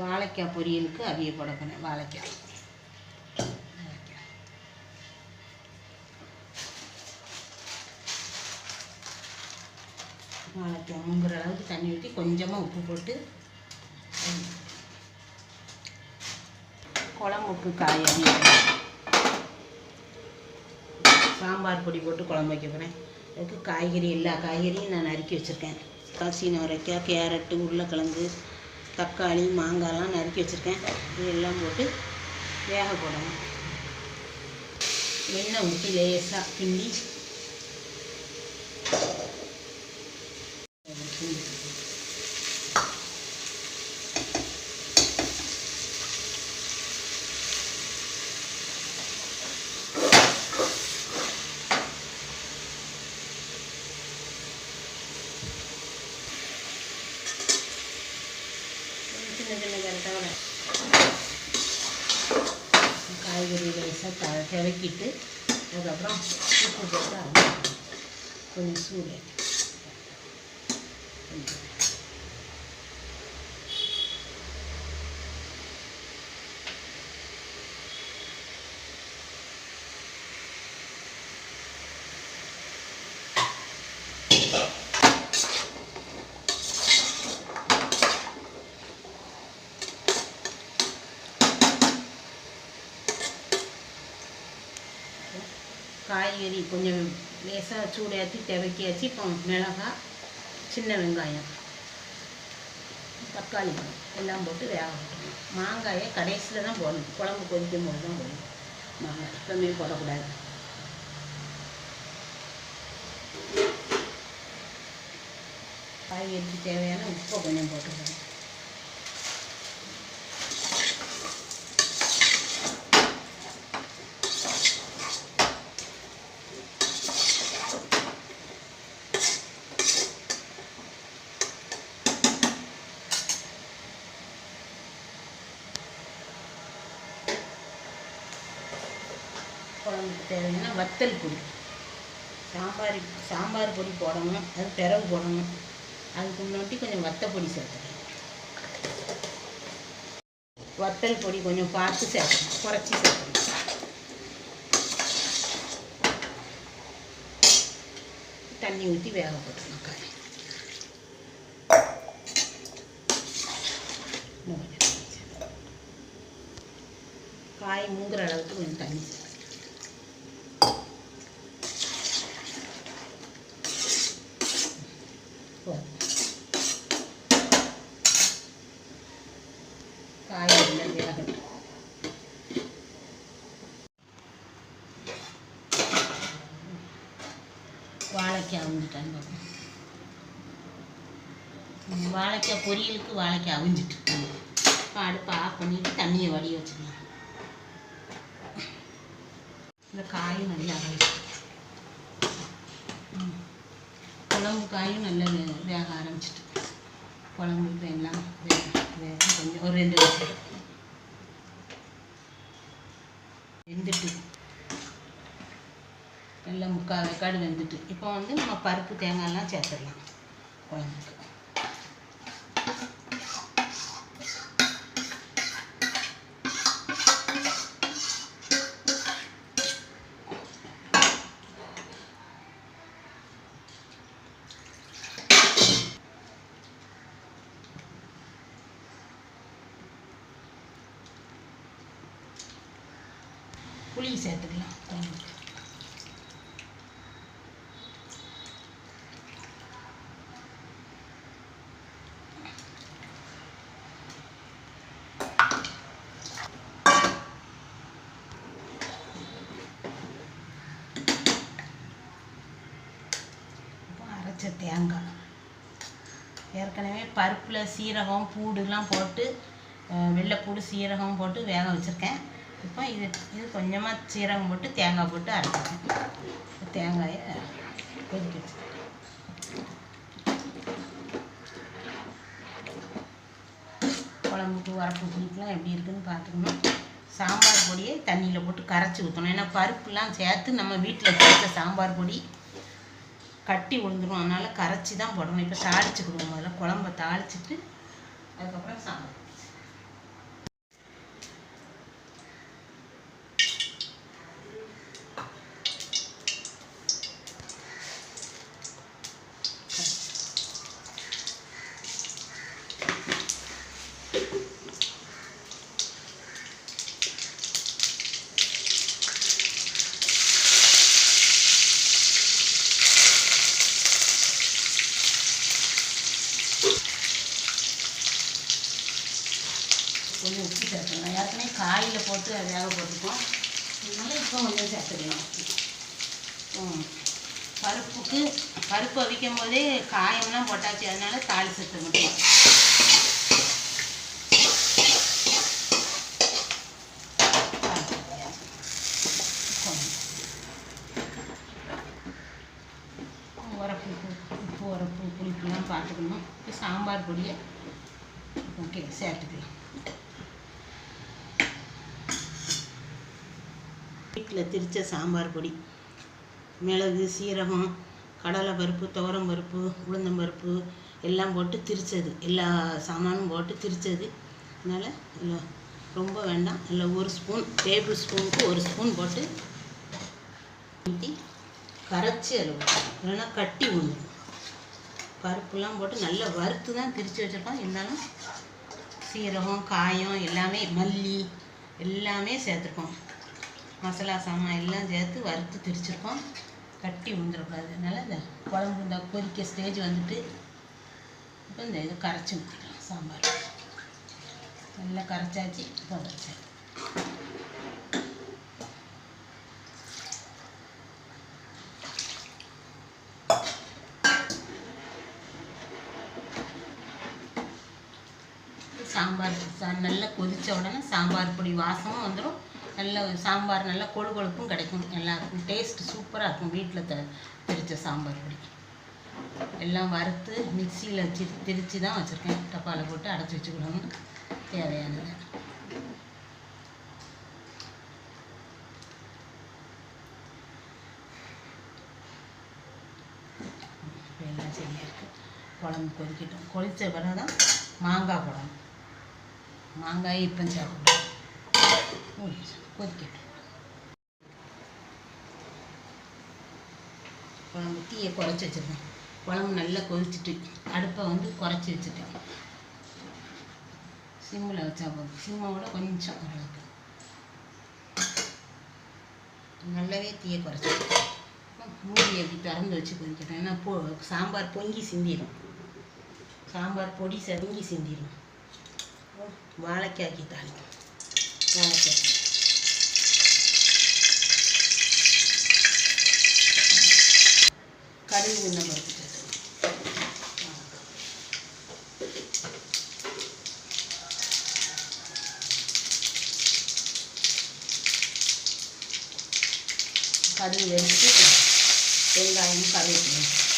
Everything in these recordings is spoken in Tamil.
வாழைக்காய் பொரியலுக்கு அவிய போட போனேன் வாழைக்காய். வாழைக்காய் முங்குற அளவுக்கு தண்ணி ஊற்றி கொஞ்சமாக உப்பு போட்டு குழம்புக்கு காய் சாம்பார் பொடி போட்டு குழம்பு வைக்க போகிறேன் அதுக்கு காய்கறி எல்லா காய்கறியும் நான் நறுக்கி வச்சுருக்கேன். காசின வரைக்காய் கேரட்டு உருளைக்கிழங்கு தக்காளி மாங்காய்லாம் நறுக்கி வச்சுருக்கேன். இது எல்லாம் போட்டு வேக போடணும். எண்ணெய் ஊற்றி லேசாக கிண்டி சின்ன காய்கறி லேசாக த செவக்கிட்டு அதுக்கப்புறம் உப்பு போட்டு கொஞ்சம் சூடு சரி காய்கறி கொஞ்சம் லேசாக சூடாற்றி தெவக்கியாச்சு இப்போ மிளகாய் சின்ன வெங்காயம் தக்காளி பழம் எல்லாம் போட்டு வேக வைக்கணும். மாங்காயை கடைசியில் தான் போடணும். குழம்பு கொதிக்கும் போது தான் போடணும். மாங்காய் எப்பவுமே போடக்கூடாது. காய்கறிக்கு தேவையான உப்பை கொஞ்சம் போட்டுக்கணும். தேவைன்னா வத்தல் பொடி. சாம்பார் சாம்பார் பொடி போடணும் அது பிறவு போடணும். அதுக்கு முன்னாடி கொஞ்சம் வத்த பொடி சேர்த்துக்கணும். வத்தல் பொடி கொஞ்சம் பார்த்து சேர்க்கணும் குறைச்சி சேர்க்கணும். தண்ணி ஊற்றி வேக போட்டுக்கணும் காய் காய் மூங்குற அளவுக்கு கொஞ்சம் தண்ணி சேர்க்கணும் போதும். காய் எல்லாம் வேகட்டும் வாழைக்காய் அவிஞ்சிட்டான்னு பார்ப்போம் வாழைக்காய் பொரியலுக்கு வாழைக்காய் அவிஞ்சிட்டு இப்போ அடுப்பை ஆஃப் பண்ணிட்டு தண்ணியை வடிய வச்சுக்கலாம் இந்த காயும் நல்லா அவிஞ்சிட்டு குழம்பு காயும் நல்லா வேக ஆரம்பிச்சிட்டு குழம்பு எல்லாம் வேக வேக கொஞ்சம் ஒரு ரெண்டு வருஷம் வெந்துட்டு நல்லா முக்கால் வேக்காடு வெந்துட்டு இப்போ வந்து நம்ம பருப்பு தேங்காயெல்லாம் சேர்த்துடலாம். குழம்புக்கு. புளி சேர்த்துக்கலாம். குழம்புக்கு இப்போ அரைச்ச தேங்காய். ஏற்கனவே பருப்பில் சீரகம் பூடுலாம் போட்டு வெள்ளைப்பூடு சீரகம் போட்டு வேக வச்சுருக்கேன். இப்போ இது இது கொஞ்சமாக சீரகம் போட்டு தேங்காய் போட்டு அரைச்சிருக்கேன் தேங்காயை கொதிக்க வச்சுருக்கேன் குழம்புக்கு வரப்பு புளிக்கெலாம் எப்படி இருக்குதுன்னு பார்த்துக்கணும். சாம்பார் பொடியை தண்ணியில் போட்டு கரைச்சி ஊற்றணும் ஏன்னா பருப்புலாம் சேர்த்து நம்ம வீட்டில் சேர்த்த சாம்பார் பொடி கட்டி விழுந்துரும் அதனால் கரைச்சி தான் போடணும். இப்போ தாளிச்சுக்கிடுவோம். முதல்ல குழம்ப தாளிச்சிட்டு அதுக்கப்புறம் சாம்பார் கொஞ்சம் உப்பு சேர்த்துக்கலாம் ஏற்கனவே காயில் போட்டு வேக போட்டுப்போம் அதனால இப்போ பருப்புக்கு பருப்பு அவிக்கும் போதே காயம்லாம் போட்டாச்சு. அதனால தாளி சேர்த்து மட்டும் உரப்பு உப்பு உப்பு உரப்பு புளிப்புலாம் பார்த்துக்கணும் இப்போ சாம்பார் பொடியை ஓகே சேர்த்துக்கலாம் வீட்டில் திரித்த சாம்பார் பொடி. மிளகு சீரகம் கடலை பருப்பு துவரம் பருப்பு உளுந்தம் பருப்பு எல்லாம் போட்டு திரிச்சது. எல்லா சாமானும் போட்டு திரிச்சது. அதனால் இல்லை ரொம்ப வேண்டாம். இல்லை ஒரு ஸ்பூன் டேபிள் ஸ்பூனுக்கு ஒரு ஸ்பூன் போட்டு ஊற்றி கரைச்சி அதில் இல்லைன்னா கட்டி விழுந்துடும் பருப்புலாம் போட்டு நல்லா வறுத்து தான் திரித்து வச்சுருக்கோம். இருந்தாலும் சீரகம் காயம் எல்லாமே மல்லி எல்லாமே சேர்த்துருக்கோம். மசாலா சாமான் எல்லாம் சேர்த்து வறுத்து திரிச்சிருக்கோம். கட்டி உந்துடக்கூடாது அதனால் இந்த குழம்பு இந்த கொதிக்க ஸ்டேஜ் வந்துட்டு இப்போ இந்த இது கரைச்சி ஊற்றிக்கலாம் சாம்பார். நல்லா கரைச்சாச்சு இப்போ வச்சேன் சாம்பார் சா- நல்லா கொதித்த உடனே சாம்பார் பொடி வாசமும் வந்துடும் நல்ல சாம்பார் நல்லா கொழு கொழுப்பும் கிடைக்கும் எல்லாருக்கும். டேஸ்ட் சூப்பராக இருக்கும் வீட்டில் த திரிச்ச சாம்பார் பொடி. எல்லாம் வறுத்து மிக்சியில் வச்சு திரிச்சு தான் வச்சுருக்கேன். டப்பாவில் போட்டு அடைச்சி வச்சுக்கணும் தேவையானது. எல்லாம் சரியாக இருக்குது குழம்பு கொதிக்கட்டும். கொதித்த பிறகு தான் மாங்காய் குழம்பு மாங்காய் இப்போ சாப்பிடுவோம் கொதிக்கட்டும் குழம்பு தீயை குறைச்சி வச்சுருக்கேன். குழம்பு நல்லா கொதிச்சுட்டு அடுப்பை வந்து குறைச்சி வச்சுட்டேன். சிம்மில் வச்சா போதும். சிம்மை கொஞ்சம் அளவுக்கு நல்லாவே தீயை குறைச்சிட்டேன் மூடி அப்படி திறந்து வச்சு கொதிக்கட்டும். ஏன்னா பொ சாம்பார் பொங்கி சிந்திடும். சாம்பார் பொடி செதுங்கி சிந்திடும். வாழைக்காய்க்கு தாளிக்கும். வாழைக்காய் கடுகு உண்ணம் பருப்பு சேர்த்துக்கணும். கடுகு வெடிச்சு வெங்காயம் கருவேப்பிலை கொஞ்சமாக காய பொடி சேர்த்து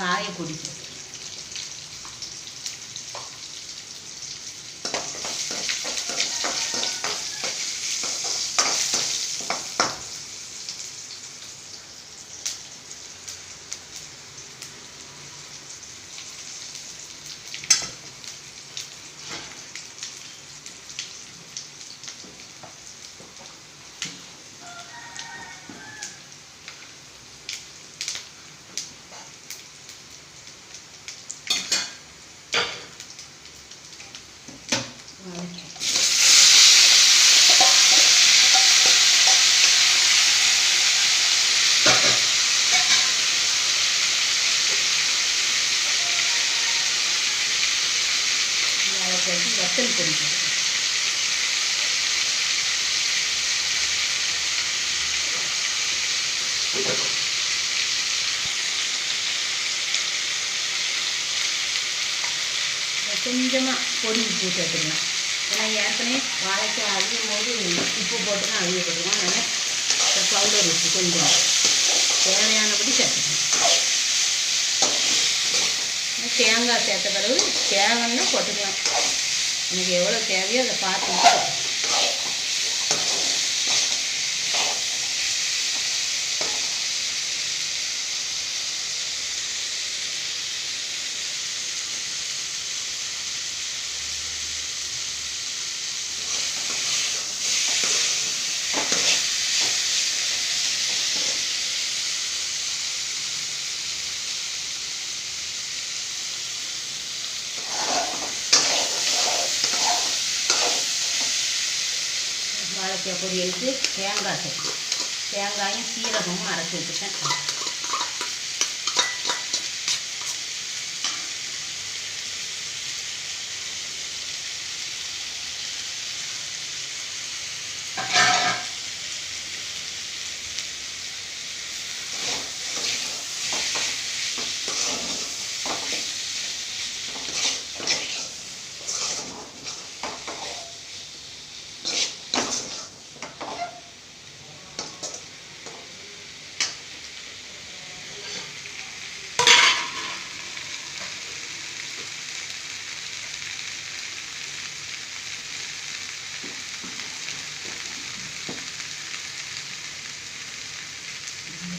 வாழைக்காய் வாழைக்காய்க்கு வத்தல் பொடி போட்டுக்கணும். கொஞ்சமாக பொடி உப்பு சேர்த்துக்கலாம் ஏன்னா ஏற்கனவே வாழைக்காய் அழியும் போது உப்பு போட்டு தான் அவிய போட்டுருவோம் அதனால் இந்த பவுடர் உப்பு கொஞ்சம் தேவையானபடி சேர்த்துக்கணும். தேங்காய் சேர்த்த பிறகு தேவைன்னா போட்டுக்கலாம். எனக்கு எவ்வளோ தேவையோ அதை பார்த்து அவரைக்காய் பொரியலுக்கு தேங்காய் சட்னி தேங்காயும் சீரகமும் அரைச்சி வச்சுட்டேன்.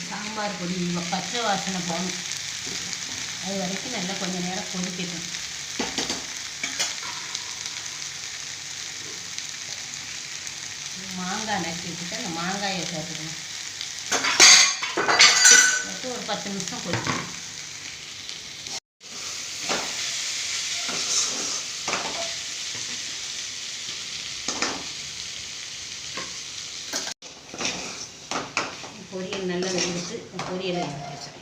சாம்பார் பொடி பச்சை வாசனை போகணும் அது வரைக்கும் நல்லா கொஞ்சம் நேரம் கொதிக்கட்டும். மாங்காய் நட்டி வச்சுட்டு அந்த மாங்காயை சேர்த்துக்கணும். ஒரு பத்து நிமிஷம் கொதிக்கணும் பொரியல் நல்லா வெந்துட்டு பொரியலை இறக்கி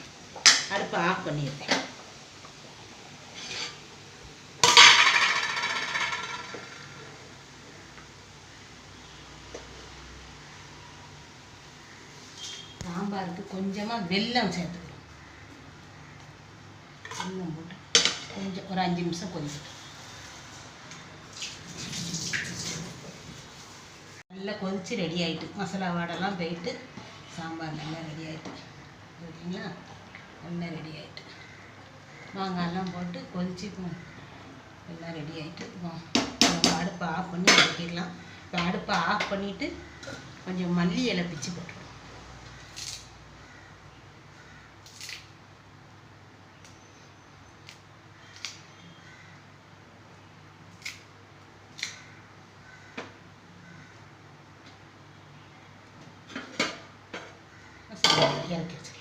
அடுப்பை ஆஃப் பண்ணியிருக்கேன் சாம்பாருக்கு கொஞ்சமாக வெல்லம் சேர்த்துக்கணும். வெல்லம் போட்டு கொஞ்சம் ஒரு அஞ்சு நிமிஷம் கொதிக்கட்டும். நல்லா கொதிச்சு ரெடி ஆயிட்டு மசாலா வாடெல்லாம் போயிட்டு சாம்பார் நல்லா ரெடி ஆகிட்டு ஓகேங்களா நல்லா ரெடி ஆகிட்டு மாங்காயெல்லாம் போட்டு கொதிச்சு எல்லாம் ரெடி ஆகிட்டு நம்ம அடுப்பை ஆஃப் பண்ணி வைக்கிடலாம் இப்போ அடுப்பை ஆஃப் பண்ணிவிட்டு கொஞ்சம் மல்லி இலை பிச்சு போட்டுருவோம். variantes.